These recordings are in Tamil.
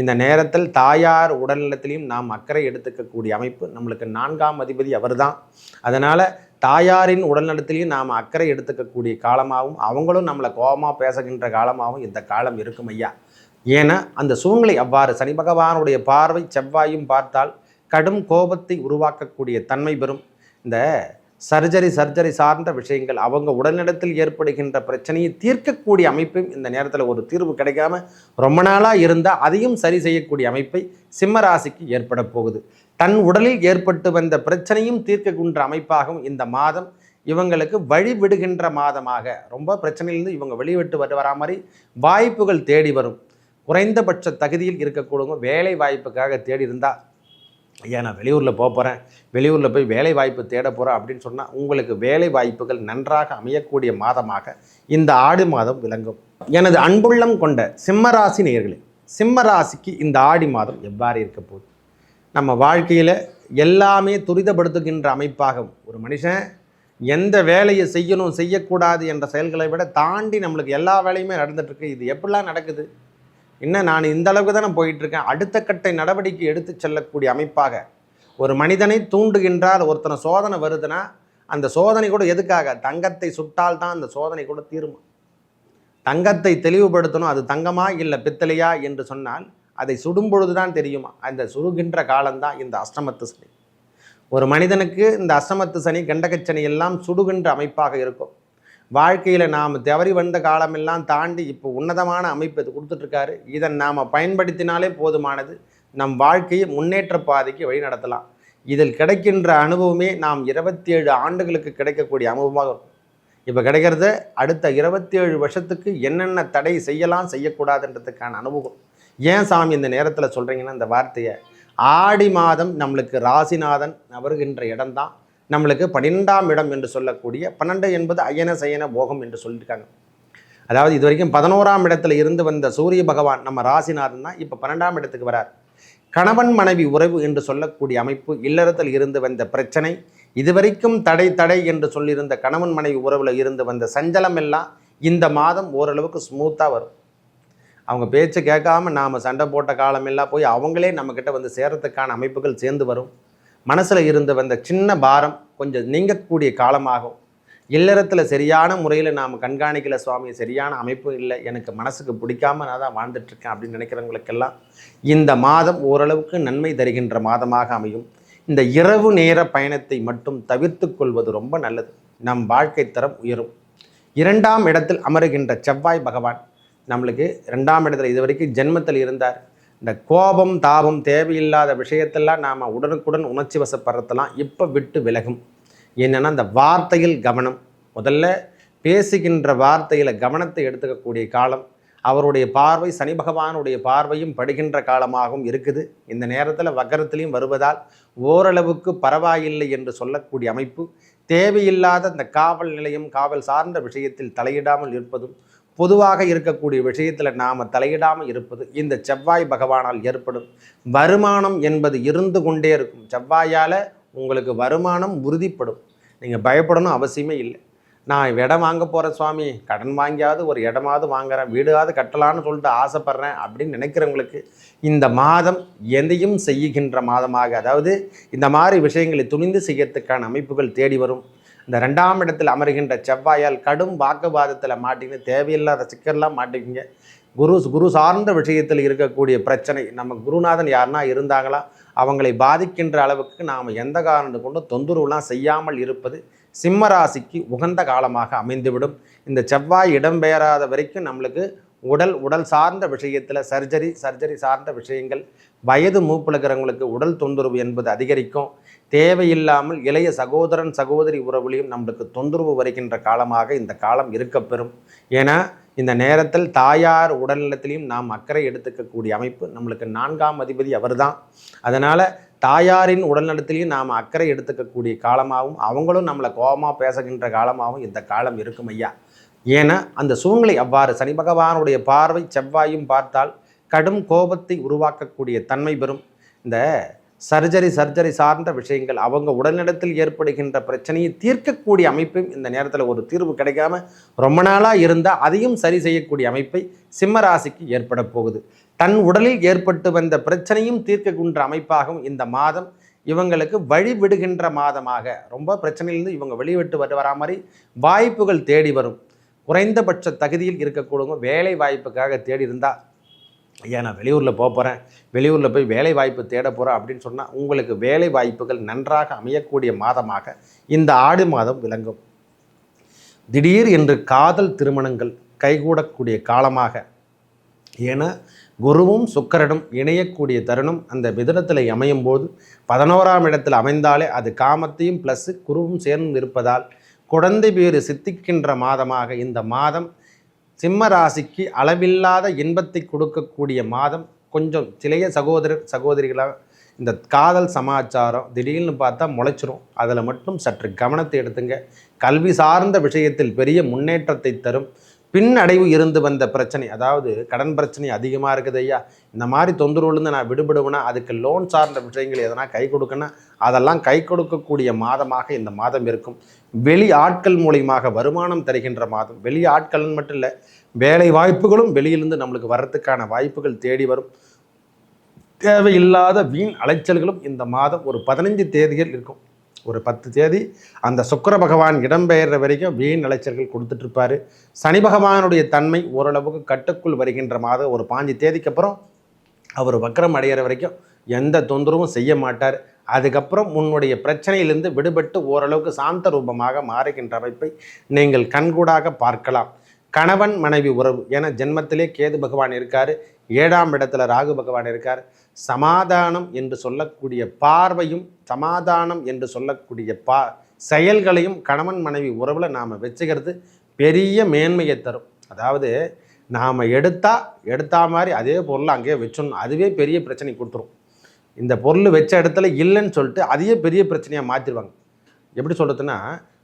இந்த நேரத்தில் தாயார் உடல்நலத்திலையும் நாம் அக்கறை எடுத்துக்கக்கூடிய அமைப்பு நம்மளுக்கு நான்காம் அதிபதி அவர்தான். அதனால் தாயாரின் உடல்நலத்திலையும் நாம் அக்கறை எடுத்துக்கக்கூடிய காலமாகவும் அவங்களும் நம்மளை கோபமாக பேசுகின்ற காலமாகவும் இந்த காலம் இருக்கும் ஐயா. ஏன்னா அந்த சூழ்நிலை அவ்வாறு சனி பகவானுடைய பார்வை செவ்வாயும் பார்த்தால் கடும் கோபத்தை உருவாக்கக்கூடிய தன்மை பெறும். இந்த சர்ஜரி சர்ஜரி சார்ந்த விஷயங்கள் அவங்க உடல்நலத்தில் ஏற்படுகின்ற பிரச்சனையை தீர்க்கக்கூடிய அமைப்பும் இந்த நேரத்தில் ஒரு தீர்வு கிடைக்காம ரொம்ப நாளாக இருந்தால் அதையும் சரி செய்யக்கூடிய அமைப்பை சிம்ம ராசிக்கு ஏற்பட போகுது. தன் உடலில் ஏற்பட்டு வந்த பிரச்சனையும் தீர்க்கக்கூடிய அமைப்பாகவும் இந்த மாதம் இவங்களுக்கு வழிவிடுகின்ற மாதமாக. ரொம்ப பிரச்சனையிலிருந்து இவங்க வெளிவிட்டு வர வரா மாதிரி வாய்ப்புகள் தேடி வரும். குறைந்தபட்ச தகுதியில் இருக்கக்கூடிய வேலை வாய்ப்புக்காக தேடி இருந்தால் ஐயா நான் வெளியூரில் போக போகிறேன் வெளியூரில் போய் வேலை வாய்ப்பு தேட போகிறேன் அப்படின்னு சொன்னால் உங்களுக்கு வேலை வாய்ப்புகள் நன்றாக அமையக்கூடிய மாதமாக இந்த ஆடி மாதம் விளங்கும். எனது அன்புள்ளம் கொண்ட சிம்மராசி நேர்களே சிம்மராசிக்கு இந்த ஆடி மாதம் எவ்வாறு இருக்க போகுது? நம்ம வாழ்க்கையில் எல்லாமே துரிதப்படுத்துகின்ற அமைப்பாகும். ஒரு மனுஷன் எந்த வேலையை செய்யணும் செய்யக்கூடாது என்ற செயல்களை விட தாண்டி நம்மளுக்கு எல்லா வேலையுமே நடந்துட்டுருக்கு இது எப்படிலாம் நடக்குது? இன்னும் நான் இந்த அளவுக்கு தானே போயிட்டுருக்கேன்? அடுத்த கட்ட நடவடிக்கை எடுத்து செல்லக்கூடிய அமைப்பாக. ஒரு மனிதனை தூண்டுகின்றால் ஒருத்தனை சோதனை வருதுன்னா அந்த சோதனை கூட எதுக்காக? தங்கத்தை சுட்டால் தான் அந்த சோதனை கூட தீருமா? தங்கத்தை தெளிவுபடுத்தணும் அது தங்கமா இல்லை பித்தளையா என்று சொன்னால் அதை சுடும் பொழுது தான் தெரியுமா? அந்த சுடுகின்ற காலம்தான் இந்த அஷ்டமத்து சனி. ஒரு மனிதனுக்கு இந்த அஷ்டமத்து சனி கண்டகச்சனி எல்லாம் சுடுகின்ற அமைப்பாக இருக்கும். வாழ்க்கையில் நாம் தவறி வந்த காலமெல்லாம் தாண்டி இப்போ உன்னதமான அமைப்பு இது கொடுத்துட்ருக்காரு. இதை நாம் பயன்படுத்தினாலே போதுமானது. நம் வாழ்க்கையை முன்னேற்ற பாதைக்கு வழி நடத்தலாம். இதில் கிடைக்கின்ற அனுபவமே நாம் இருபத்தி ஏழு ஆண்டுகளுக்கு கிடைக்கக்கூடிய அனுபவமாக இருக்கும். இப்போ கிடைக்கிறத அடுத்த இருபத்தி ஏழு வருஷத்துக்கு என்னென்ன தடை செய்யலாம் செய்யக்கூடாதுன்றதுக்கான அனுபவம். ஏன் சாமி இந்த நேரத்தில் சொல்கிறீங்கன்னா இந்த வார்த்தையை. ஆடி மாதம் நம்மளுக்கு ராசிநாதன் நவருகின்ற இடம்தான். நம்மளுக்கு பன்னிரெண்டாம் இடம் என்று சொல்லக்கூடிய பன்னெண்டு என்பது அயன சயன போகம் என்று சொல்லியிருக்காங்க. அதாவது இது வரைக்கும் பதினோராம் இடத்துல இருந்து வந்த சூரிய பகவான் நம்ம ராசிநாதன்னா இப்போ பன்னெண்டாம் இடத்துக்கு வரார். கணவன் மனைவி உறவு என்று சொல்லக்கூடிய அமைப்பு இல்லறத்தில் இருந்து வந்த பிரச்சனை இதுவரைக்கும் தடை தடை என்று சொல்லியிருந்த கணவன் மனைவி உறவில் இருந்து வந்த சஞ்சலம் எல்லாம் இந்த மாதம் ஓரளவுக்கு ஸ்மூத்தாக வரும். அவங்க பேச்சு கேட்காம நாம் சண்டை போட்ட காலமெல்லாம் போய் அவங்களே நம்மக்கிட்ட வந்து சேரத்துக்கான அமைப்புகள் சேர்ந்து வரும். மனசில் இருந்து வந்த சின்ன பாரம் கொஞ்சம் நீங்கக்கூடிய காலமாகும். இல்லறத்தில் சரியான முறையில் நாம் கண்காணிக்கல சுவாமி சரியான அமைப்பு இல்லை. எனக்கு மனசுக்கு பிடிக்காம நான் தான் வாழ்ந்துட்டுருக்கேன் அப்படின்னு நினைக்கிறவங்களுக்கெல்லாம் இந்த மாதம் ஓரளவுக்கு நன்மை தருகின்ற மாதமாக அமையும். இந்த இரவு நேர பயணத்தை மட்டும் தவிர்த்து கொள்வது ரொம்ப நல்லது. நம் வாழ்க்கை தரம் உயரும். இரண்டாம் இடத்தில் அமருகின்ற செவ்வாய் பகவான் நம்மளுக்கு ரெண்டாம் இடத்துல இது வரைக்கும் ஜென்மத்தில் இருந்தார். இந்த கோபம் தாபம் தேவையில்லாத விஷயத்தெல்லாம் நாம் உடனுக்குடன் உணர்ச்சி வசப்படுறதெல்லாம் இப்போ விட்டு விலகும். என்னென்னா இந்த வார்த்தையில் கவனம். முதல்ல பேசுகின்ற வார்த்தையில் கவனத்தை எடுத்துக்கக்கூடிய காலம். அவருடைய பார்வை சனி பகவானுடைய பார்வையும் படுகின்ற காலமாகவும் இருக்குது. இந்த நேரத்தில் வக்கரத்திலையும் வருவதால் ஓரளவுக்கு பரவாயில்லை என்று சொல்லக்கூடிய அமைப்பு. தேவையில்லாத இந்த காவல் நிலையம் காவல் சார்ந்த விஷயத்தில் தலையிடாமல் இருப்பதும் பொதுவாக இருக்கக்கூடிய விஷயத்தில் நாம் தலையிடாமல் இருப்பது இந்த செவ்வாய் பகவானால் ஏற்படும் வருமானம் என்பது இருந்து கொண்டே இருக்கும். செவ்வாயால் உங்களுக்கு வருமானம் உறுதிப்படும். நீங்கள் பயப்படணும் அவசியமே இல்லை. நான் இடம் வாங்க போகிறேன் சுவாமி. கடன் வாங்கியாவது ஒரு இடமாவது வாங்குறேன். வீடாவது கட்டலான்னு சொல்லிட்டு ஆசைப்பட்றேன் அப்படின்னு நினைக்கிறவங்களுக்கு இந்த மாதம் எதையும் செய்கின்ற மாதமாக அதாவது இந்த மாதிரி விஷயங்களை துணிந்து செய்யறதுக்கான அமைப்புகள் தேடி வரும். இந்த ரெண்டாம் இடத்தில் அமர்கின்ற செவ்வாயால் கடும் வாக்குவாதத்தில் மாட்டிக்கின்னு தேவையில்லாத சிக்கல்லாம் மாட்டிக்கிங்க. குரு குரு சார்ந்த விஷயத்தில் இருக்கக்கூடிய பிரச்சனை நம்ம குருநாதன் யாருன்னா இருந்தாங்களா? அவங்களை பாதிக்கின்ற அளவுக்கு நாம் எந்த காரணத்தை கொண்டு தொந்தரவுலாம் செய்யாமல் இருப்பது சிம்ம ராசிக்கு உகந்த காலமாக அமைந்துவிடும். இந்த செவ்வாய் இடம்பெயராத வரைக்கும் நம்மளுக்கு உடல் உடல் சார்ந்த விஷயத்தில் சர்ஜரி சர்ஜரி சார்ந்த விஷயங்கள் வயது மூப்பிழுக்கிறவங்களுக்கு உடல் தொந்தரவு என்பது அதிகரிக்கும். தேவையில்லாமல் இளைய சகோதரன் சகோதரி உறவுலையும் நம்மளுக்கு தொந்தரவு வருகின்ற காலமாக இந்த காலம் இருக்கப்பெறும். ஏன்னா இந்த நேரத்தில் தாயார் உடல்நலத்திலையும் நாம் அக்கறை எடுத்துக்கக்கூடிய அமைப்பு நம்மளுக்கு நான்காம் அதிபதி அவர்தான். அதனால் தாயாரின் உடல்நலத்திலையும் நாம் அக்கறை எடுத்துக்கக்கூடிய காலமாகவும் அவங்களும் நம்மளை கோபமாக பேசுகின்ற காலமாகவும் இந்த காலம் இருக்கும் ஐயா. ஏன்னா அந்த சூழ்நிலை அவ்வாறு சனி பகவானுடைய பார்வை செவ்வாயும் பார்த்தால் கடும் கோபத்தை உருவாக்கக்கூடிய தன்மை பெறும். இந்த சர்ஜரி சர்ஜரி சார்ந்த விஷயங்கள் அவங்க உடல்நலத்தில் ஏற்படுகின்ற பிரச்சனையை தீர்க்கக்கூடிய அமைப்பும் இந்த நேரத்தில் ஒரு தீர்வு கிடைக்காம ரொம்ப நாளாக இருந்தால் அதையும் சரி செய்யக்கூடிய அமைப்பை சிம்ம ராசிக்கு ஏற்பட போகுது. தன் உடலில் ஏற்பட்டு வந்த பிரச்சனையும் தீர்க்கக்கூடிய அமைப்பாகவும் இந்த மாதம் இவங்களுக்கு வழிவிடுகின்ற மாதமாக. ரொம்ப பிரச்சனையிலிருந்து இவங்க வெளிவிட்டு வர வரா மாதிரி வாய்ப்புகள் தேடி வரும். குறைந்தபட்ச தகுதியில் இருக்கக்கூடிய வேலை வாய்ப்புக்காக தேடி இருந்தால் ஐயா நான் வெளியூரில் போக போகிறேன் வெளியூரில் போய் வேலை வாய்ப்பு தேட போகிறேன் அப்படின்னு சொன்னால் உங்களுக்கு வேலை வாய்ப்புகள் நன்றாக அமையக்கூடிய மாதமாக இந்த ஆடு மாதம் விளங்கும். திடீர் என்று காதல் திருமணங்கள் கைகூடக்கூடிய காலமாக. ஏன்னா குருவும் சுக்கரனும் இணையக்கூடிய தருணம் அந்த மிதனத்தில் அமையும் போது பதினோராம் இடத்தில் அமைந்தாலே அது காமத்தையும் ப்ளஸ்ஸு குருவும் சேர்ந்து இருப்பதால் குழந்தை பேறு சித்திக்கின்ற மாதமாக இந்த மாதம் சிம்ம ராசிக்கு அளவில்லாத இன்பத்தை கொடுக்கக்கூடிய மாதம் கொஞ்சம் சிலைய சகோதரர் சகோதரிகளாக இந்த காதல் சமாச்சாரம் திடீர்னு பார்த்தா முளைச்சிரும். அதில் மட்டும் சற்று கவனத்தை எடுத்துங்க. கல்வி சார்ந்த விஷயத்தில் பெரிய முன்னேற்றத்தை தரும். பின்னடைவு இருந்து வந்த பிரச்சனை அதாவது கடன் பிரச்சனை அதிகமாக இருக்குது ஐயா. இந்த மாதிரி தொந்தரவுலேருந்து நான் விடுபடுவேன்னா அதுக்கு லோன் சார்ந்த விஷயங்கள் எதனா கை கொடுக்கணும் அதெல்லாம் கை கொடுக்கக்கூடிய மாதமாக இந்த மாதம் இருக்கும். வெளி ஆட்கள் மூலியமாக வருமானம் தருகின்ற மாதம். வெளி ஆட்கள்னு மட்டும் இல்லை வேலை வாய்ப்புகளும் வெளியிலிருந்து நம்மளுக்கு வர்றதுக்கான வாய்ப்புகள் தேடி வரும். தேவையில்லாத வீண் அலைச்சல்களும் இந்த மாதம் ஒரு பதினைஞ்சு தேதிகள் இருக்கும். ஒரு பத்து தேதி அந்த சுக்கர பகவான் இடம்பெயர்ற வரைக்கும் வீண் அலைச்சல்கள் கொடுத்துட்ருப்பாரு சனி பகவானுடைய தன்மை ஓரளவுக்கு கட்டுக்குள் வருகின்ற மாதம் ஒரு பாஞ்சு தேதிக்கு அப்புறம் அவர் வக்கரம் அடைகிற வரைக்கும் எந்த தொந்தரவும் செய்ய மாட்டார். அதுக்கப்புறம் உன்னுடைய பிரச்சனையிலிருந்து விடுபட்டு ஓரளவுக்கு சாந்த ரூபமாக மாறுகின்ற அமைப்பை நீங்கள் கண்கூடாக பார்க்கலாம். கணவன் மனைவி உறவு. ஏன்னா ஜென்மத்திலே கேது பகவான் இருக்கார். ஏழாம் இடத்துல ராகு பகவான் இருக்கார். சமாதானம் என்று சொல்லக்கூடிய பார்வையும் சமாதானம் என்று சொல்லக்கூடிய பா செயல்களையும் கணவன் மனைவி உறவில் நாம் வச்சுக்கிறது பெரிய மேன்மையை தரும். அதாவது நாம் எடுத்தால் எடுத்தா மாதிரி அதே பொருளை அங்கேயே வச்சிடணும். அதுவே பெரிய பிரச்சனை கொடுத்துரும். இந்த பொருள் வச்ச இடத்துல இல்லைன்னு சொல்லிட்டு அதையே பெரிய பிரச்சனையாக மாற்றிடுவாங்க எப்படி சொல்கிறதுன்னா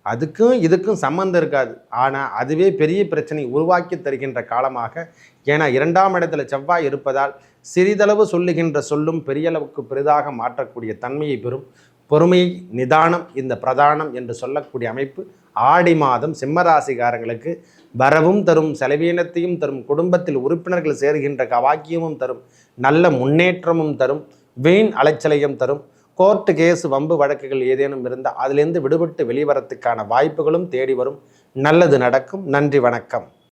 அதுக்கும் இதுக்கும் சம்மந்தம் இருக்காது. ஆனால் அதுவே பெரிய பிரச்சனை உருவாக்கி தருகின்ற காலமாக. ஏன்னா இரண்டாம் இடத்துல செவ்வாய் இருப்பதால் சிறிதளவு சொல்லுகின்ற சொல்லும் பெரிய அளவுக்கு பெரிதாக மாற்றக்கூடிய தன்மையை பெறும். பொறுமை நிதானம் இந்த பிரதானம் என்று சொல்லக்கூடிய அமைப்பு ஆடி மாதம் சிம்மராசிகாரங்களுக்கு வரவும் தரும் செலவீனத்தையும் தரும் குடும்பத்தில் உறுப்பினர்கள் சேர்கின்ற கவாக்கியமும் தரும் நல்ல முன்னேற்றமும் தரும் வீண் அலைச்சலையும் தரும். கோர்ட்டு கேஸ் வம்பு வழக்குகள் ஏதேனும் இருந்தால் அதிலிருந்து விடுபட்டு வெளிவரத்துக்கான வாய்ப்புகளும் தேடி வரும். நல்லது நடக்கும். நன்றி வணக்கம்.